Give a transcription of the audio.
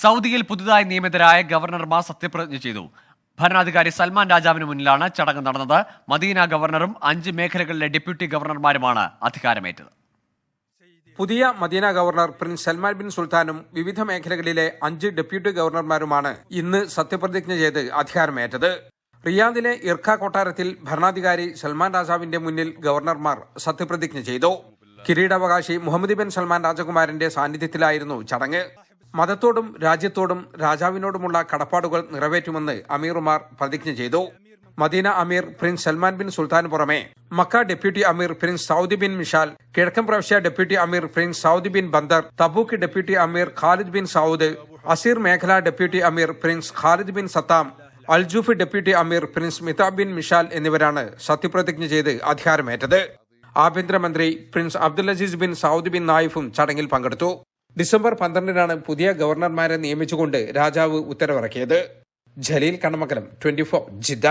സൗദിയിൽ പുതുതായി നിയമിതരായ ഗവർണർമാർ സത്യപ്രതിജ്ഞ ചെയ്തു. ഭരണാധികാരി സൽമാൻ രാജാവിന് മുന്നിലാണ് ചടങ്ങ് നടന്നത്. മദീന ഗവർണറും അഞ്ച് മേഖലകളിലെ ഡെപ്യൂട്ടി ഗവർണർമാരുമാണ് അധികാരമേറ്റത്. പുതിയ Medina governor prince Salman bin സുൽത്താനും വിവിധ മേഖലകളിലെ അഞ്ച് ഡെപ്യൂട്ടി ഗവർണർമാരുമാണ് ഇന്ന് സത്യപ്രതിജ്ഞ ചെയ്ത് അധികാരമേറ്റത്. റിയാദിലെ ഇർഖ കൊട്ടാരത്തിൽ ഭരണാധികാരി സൽമാൻ രാജാവിന്റെ മുന്നിൽ ഗവർണർമാർ സത്യപ്രതിജ്ഞ ചെയ്തു. കിരീടാവകാശി മുഹമ്മദ് ബിൻ സൽമാൻ രാജകുമാരന്റെ സാന്നിധ്യത്തിലായിരുന്നു ചടങ്ങ്. മതത്തോടും രാജ്യത്തോടും രാജാവിനോടുമുള്ള കടപ്പാടുകൾ നിറവേറ്റുമെന്ന് അമീറുമാർ പ്രതിജ്ഞ ചെയ്തു. മദീന അമീർ പ്രിൻസ് സൽമാൻ ബിൻ സുൽത്താൻ പുറമെ മക്ക ഡെപ്യൂട്ടി അമീർ പ്രിൻസ് സൗദി ബിൻ മിഷാൽ കിഴക്കൻ പ്രവിശ്യ ഡെപ്യൂട്ടി അമീർ prince Saud bin Bandar Tabuk deputy അമീർ ഖാലിദ് ബിൻ സൗദ് അസീർ മേഖല ഡെപ്യൂട്ടി അമീർ prince Khalid bin Sattam Al Jouf deputy അമീർ പ്രിൻസ് മിതാബ് ബിൻ മിഷാൽ എന്നിവരാണ് സത്യപ്രതിജ്ഞ ചെയ്ത് അധികാരമേറ്റത്. ആഭ്യന്തരമന്ത്രി prince Abdul Aziz bin Saud bin നായിഫും ചടങ്ങിൽ പങ്കെടുത്തു. ഡിസംബർ പന്ത്രണ്ടിനാണ് പുതിയ ഗവർണർമാരെ നിയമിച്ചുകൊണ്ട് രാജാവ് ഉത്തരവിറക്കിയത്. Jaleel Kannamakkalam twenty four Jeddah.